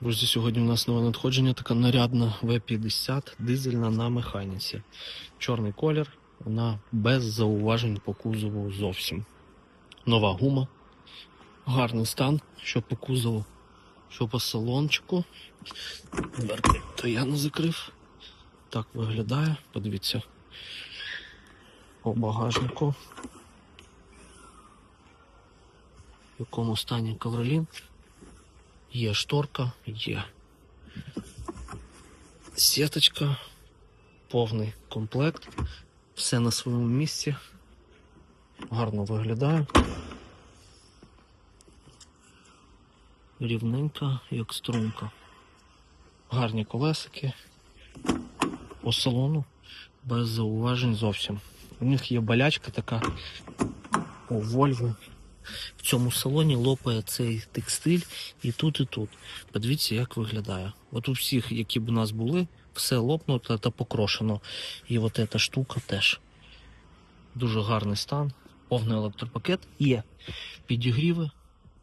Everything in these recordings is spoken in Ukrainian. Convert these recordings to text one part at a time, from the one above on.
Друзі, сьогодні у нас нове надходження, така нарядна В50 дизельна на механіці. Чорний колір, вона без зауважень по кузову зовсім. Нова гума, гарний стан, що по кузову, що по салончику. Дверки то я не закрив. Так виглядає, подивіться. По багажнику. В якому стані ковролін. Є шторка, є сіточка, повний комплект, все на своєму місці. Гарно виглядає. Рівненька, як струнка. Гарні колесики. По салону без зауважень зовсім. У них є болячка така у Volvo в цьому салоні лопає цей текстиль і тут, і тут. Подивіться, як виглядає. От у всіх, які б у нас були, все лопнуто та покрошено. І от ця штука теж. Дуже гарний стан, повний електропакет. Є підігріви,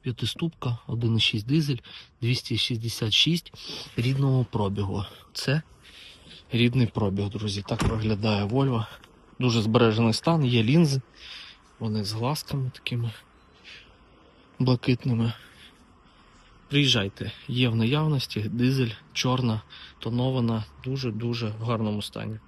п'ятиступка, 1,6 дизель, 266 рідного пробігу. Це рідний пробіг, друзі. Так виглядає Volvo. Дуже збережений стан, є лінзи. Вони з глазками такими блакитними. Приїжджайте, є в наявності дизель, чорна, тонована, дуже-дуже в гарному стані.